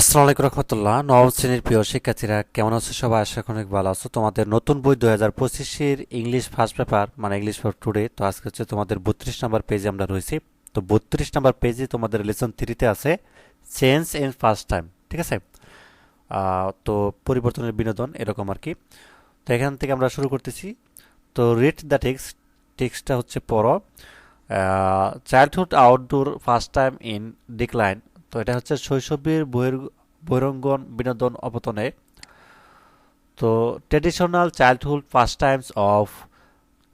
আসসালামু আলাইকুম রহমতুল্লাহ, নবম শ্রেণির প্রিয় শিক্ষার্থীরা, কেমন আছো সবাই? আশা করি অনেক ভালো আছো। তোমাদের নতুন বই দু হাজার পঁচিশের ইংলিশ ফার্স্ট পেপার মানে ইংলিশ ফর টুডে তো আজকে হচ্ছে তোমাদের বত্রিশ নাম্বার পেজে আমরা রয়েছি। তো বত্রিশ নাম্বার পেজে তোমাদের লেসন থ্রিতে আছে চেঞ্জ ইন ফার্স্ট টাইম ঠিক আছে? তো পরিবর্তনের বিনোদন এরকম আর কি। তো এখান থেকে আমরা শুরু করতেছি। তো রিড দ্য টেক্সট টেক্সটটা হচ্ছে পড়ো। Childhood outdoor first time in decline তো এটা হচ্ছে শৈশবের বহির বহিরঙ্গন বিনোদন অবতনে তো traditional childhood first times of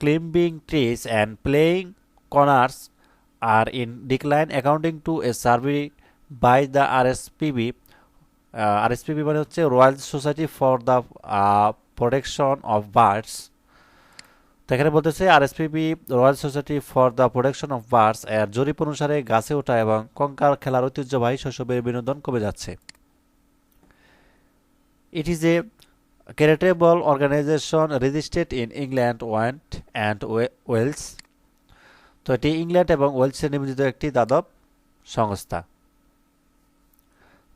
climbing trees and playing conkers R in decline according to a survey by the R S PB R S PB মানে হচ্ছে Royal Society for the Protection of Birds এখানে বলতেছে RSPB Royal Society for the Protection of Birds এর জরিপ অনুসারে গাছে ওঠা এবং কঙ্কাল খেলার ঐতিহ্যবাহী শৈশবের বিনোদন কমে যাচ্ছে। It is a charitable organisation registered in England want and Wales তো এটি ইংল্যান্ড এবং ওয়েলসে নিবেদিত একটি দাদব সংস্থা।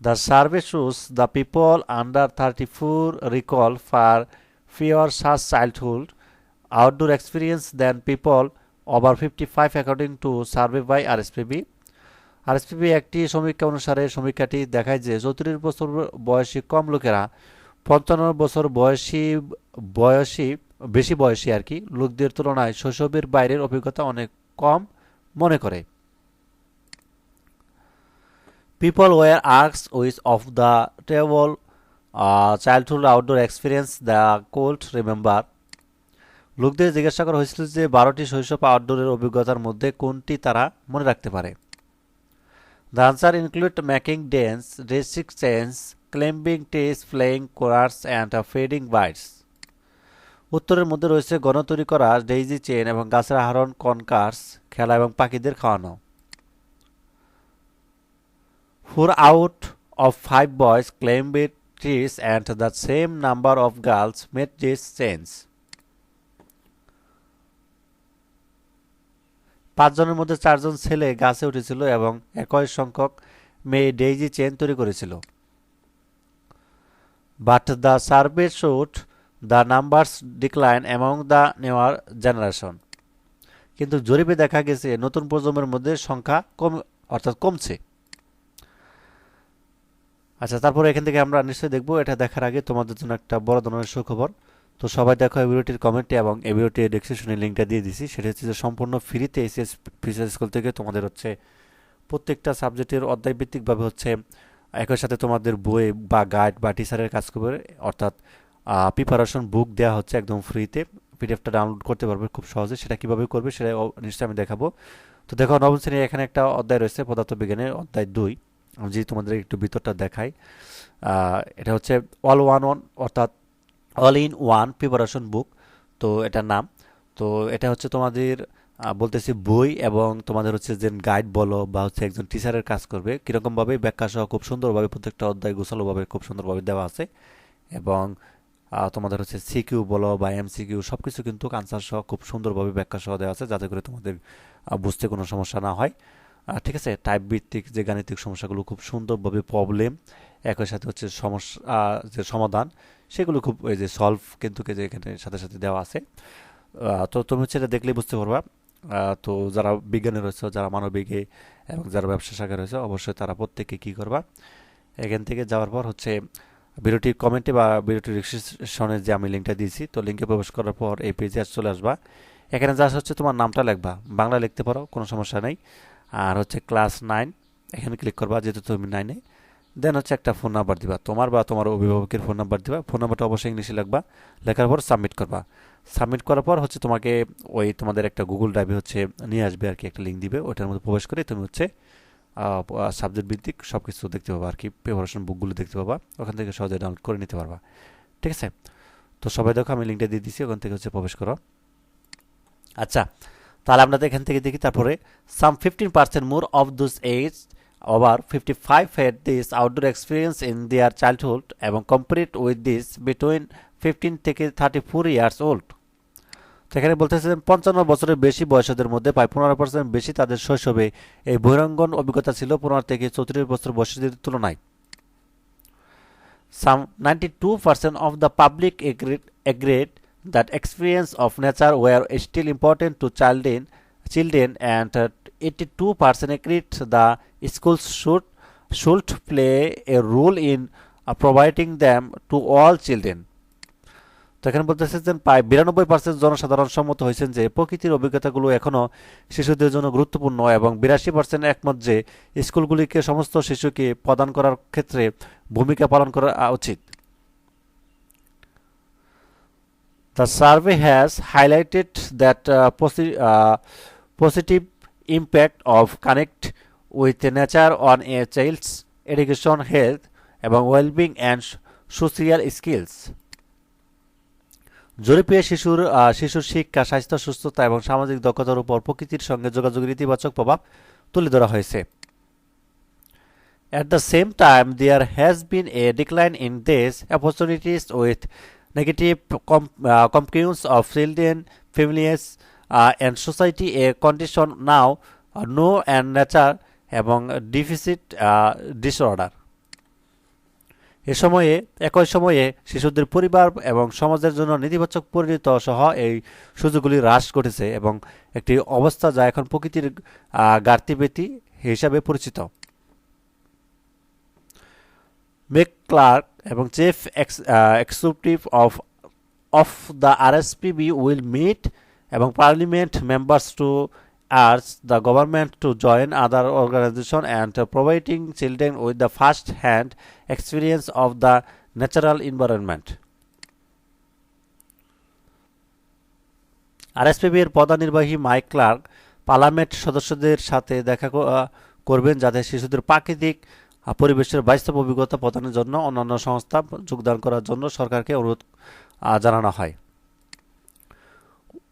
The survey shows the people under thirty four recall far fewer such childhood outdoor experience than people over 55 according to survey by RSPB RSPB একটি সমীক্ষা অনুসারে সমীক্ষাটি দেখায় যে চৌত্রিশ বছর বয়সী কম লোকেরা পঞ্চান্ন বছর বয়সী বয়সী, বেশি বয়সী আর কি, লোকদের তুলনায় শৈশবের বাইরের অভিজ্ঞতা অনেক কম মনে করে। People were arcs which of the table childhood outdoor experience they could remember লোকদের জিজ্ঞাসা করা হয়েছিল যে বারোটি শৈশব আউটডোরের অভিজ্ঞতার মধ্যে কোনটি তারা মনে রাখতে পারে। The answer include making dance racing change climbing test flying courses and feeding bites উত্তরের মধ্যে রয়েছে গণতৈরি করা ডেইজি চেন এবং গাছের আহরণ কনকার্স খেলা এবং পাখিদের খাওয়ানো। Four out of five boys climbed trees and the same number of girls made daisy chains পাঁচজনের মধ্যে চারজন ছেলে গাছে উঠেছিল এবং একই সংখ্যক মেয়ে ডেইজি চেন তৈরি করেছিল। But the survey showed the numbers decline among the newer generation কিন্তু জরিপে দেখা গেছে, নতুন প্রজন্মের মধ্যে সংখ্যা কম, অর্থাৎ কমছে। আচ্ছা তারপরে এখান থেকে আমরা নিশ্চয়ই দেখব, এটা দেখার আগে তোমাদের জন্য একটা বড় ধরনের সুখবর। তো সবাই দেখো এই ভিডিওটির কমেন্টে এবং এই ভিডিওটির ডেসক্রিপশনে লিঙ্কটা দিয়ে দিছি সেটা হচ্ছে যে সম্পূর্ণ ফ্রিতে এসিএস ফিচার স্কুল থেকে তোমাদের হচ্ছে প্রত্যেকটা সাবজেক্টের অধ্যায়ভিত্তিকভাবে হচ্ছে একই সাথে তোমাদের বই বা গাইড বা টিচারের কাজ করবে অর্থাৎ প্রিপারেশন বুক দেওয়া হচ্ছে একদম ফ্রিতে পিডিএফটা ডাউনলোড করতে পারবে খুব সহজে। সেটা কীভাবে করবে সেটা নিশ্চয়ই আমি দেখাবো। তো দেখো, নবম শ্রেণির এখানে একটা অধ্যায় রয়েছে, পদার্থবিজ্ঞানের অধ্যায় দুই। আমি যদি তোমাদের একটু ভিতরটা দেখাই এটা হচ্ছে অল ওয়ান ওয়ান অর্থাৎ all in one preparation book তো এটার নাম। তো এটা হচ্ছে তোমাদের বলতেছি বই এবং তোমাদের হচ্ছে যে গাইড বলো বা হচ্ছে একজন টিচারের কাজ করবে। কীরকমভাবে ব্যাখ্যা সহ খুব সুন্দরভাবে প্রত্যেকটা অধ্যায় গোছালোভাবে খুব সুন্দরভাবে দেওয়া আছে। এবং তোমাদের হচ্ছে সিকিউ বলো বা এম সিকিউ সব কিছু কিন্তু আনসার সহ খুব সুন্দরভাবে ব্যাখ্যা সহ দেওয়া আছে যাতে করে তোমাদের বুঝতে কোনো সমস্যা না হয়। ঠিক আছে? টাইপ ভিত্তিক যে গাণিতিক সমস্যাগুলো খুব সুন্দরভাবে প্রবলেম একই সাথে হচ্ছে সমস্যা যে সমাধান, সেগুলো খুব এই যে সলভ কিন্তু যে এখানে সাথে সাথে দেওয়া আছে। তো তুমি হচ্ছে এটা দেখলেই বুঝতে পারবা। তো যারা বিজ্ঞানী রয়েছে, যারা মানবিকে এবং যারা ব্যবসা শাখায় রয়েছে, অবশ্যই তারা প্রত্যেকে কি করবা? এখান থেকে যাওয়ার পর হচ্ছে ভিডিওটির কমেন্টে বা ভিডিওটির ডিসক্রিপশনে যে আমি লিঙ্কটা দিয়েছি, তো লিঙ্কে প্রবেশ করার পর এই পেজে আর চলে আসবা। এখানে যা হচ্ছে তোমার নামটা লিখবা। বাংলা লিখতে পারো, কোনো সমস্যা নেই। আর হচ্ছে ক্লাস নাইন এখানে ক্লিক করবা, যেহেতু তুমি নাইনে দেন হচ্ছে একটা ফোন নাম্বার দিবা। তোমার বা তোমার অভিভাবকের ফোন নাম্বার দিবা। ফোন নাম্বারটা অবশ্যই ইংলিশে লিখবা। লেখার পর সাবমিট করবা। সাবমিট করার পর হচ্ছে তোমাকে ওই তোমাদের একটা গুগল ড্রাইভে হচ্ছে নিয়ে আসবে আর কি, একটা লিঙ্ক দিবে। ওইটার মধ্যে প্রবেশ করে তুমি হচ্ছে সাবজেক্ট ভিত্তিক সব কিছু দেখতে পাবা আর কি। প্রিপারেশন বুকগুলো দেখতে পাবা। ওখান থেকে সহজে ডাউনলোড করে নিতে পারবা। ঠিক আছে? তো সবাই দেখো, আমি লিঙ্কটা দিয়ে দিচ্ছি ওখান থেকে হচ্ছে প্রবেশ করো। আচ্ছা। তাহলে আমরা এখান থেকে দেখি, তারপরে some fifteen percent more of those aged fifty five had this outdoor experience in their childhood এবং compared with this between fifteen থেকে থার্টি ফোর ইয়ার্স ওল্ড তো এখানে বলতেছে পঞ্চান্ন বছরের বেশি বয়সদের মধ্যে প্রায় পনেরো পার্সেন্ট বেশি তাদের শৈশবে এই বহিরঙ্গন অভিজ্ঞতা ছিল পনেরো থেকে চৌত্রিশ বছর বয়সীদের তুলনায়। Some 92% of the public agreed, agreed that experience of nature were still important to children, children and uh, 82% agreed the schools should should play a role in uh, providing them to all children. তো এখানে বলতেছে যে প্রায় বিরানব্বই percent জনসাধারণ সম্মত হয়েছেন যে প্রকৃতির অভিজ্ঞতাগুলো এখনও শিশুদের জন্য গুরুত্বপূর্ণ এবং বিরাশি পার্সেন্ট একমত যে স্কুলগুলিকে সমস্ত শিশুকে প্রদান করার ক্ষেত্রে ভূমিকা পালন করা উচিত highlighted that uh, posi- uh, positive impact of connect with nature on a child's education health এবং ওয়েলবিং অ্যান্ড সোসিয়াল স্কিলস জরিপে শিশুর শিশুর শিক্ষা, স্বাস্থ্য, সুস্থতা এবং সামাজিক দক্ষতার উপর প্রকৃতির সঙ্গে যোগাযোগের ইতিবাচক প্রভাব তুলে ধরা হয়েছে। At the same time there has been a decline in these opportunities with negative consequences of children families uh, society a condition now known and nature এবং deficit ডিসঅর্ডার এ সময়ে একই সময়ে শিশুদের পরিবার এবং সমাজের জন্য নেতিবাচক পরিণত সহ এই সুযোগগুলি হ্রাস ঘটেছে এবং একটি অবস্থা যা এখন প্রকৃতির ঘাটতিবেতি হিসাবে পরিচিত। মেক ক্লার্ক এবং chief executive of of the R RSPB will meet এবং parliament members to urge the government to join other organisation and providing children with the first hand experience of the natural environment RSPB এর প্রধান নির্বাহী mic clerk parliament সদস্যদের সাথে দেখা করবেন যাতে শিশুদের প্রাকৃতিক পরিবেশের বাস্তব অভিজ্ঞতা প্রদানের জন্য অন্যান্য সংস্থা যোগদান করার জন্য সরকারকে অনুরোধ জানানো হয়।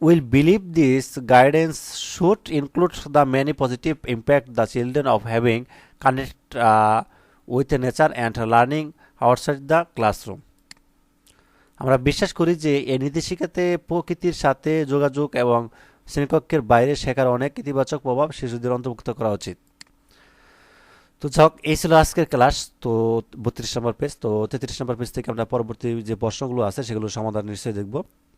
We'll believe this guidance should include the many positive impact the children of having connect with nature and learning outside the classroom আমরা বিশ্বাস করি যে এই নির্দেশিকাতে প্রকৃতির সাথে যোগাযোগ এবং শ্রেণীকক্ষের বাইরে শেখার অনেক ইতিবাচক প্রভাব শিশুদের অন্তর্ভুক্ত করা উচিত। তো যাক, এই ছিল আজকের ক্লাস। তো বত্রিশ নম্বর পেজ, তো তেত্রিশ নম্বর পেজ থেকে আমরা পরবর্তী যে প্রশ্নগুলো আছে সেগুলো সমাধান নিশ্চয়ই দেখব।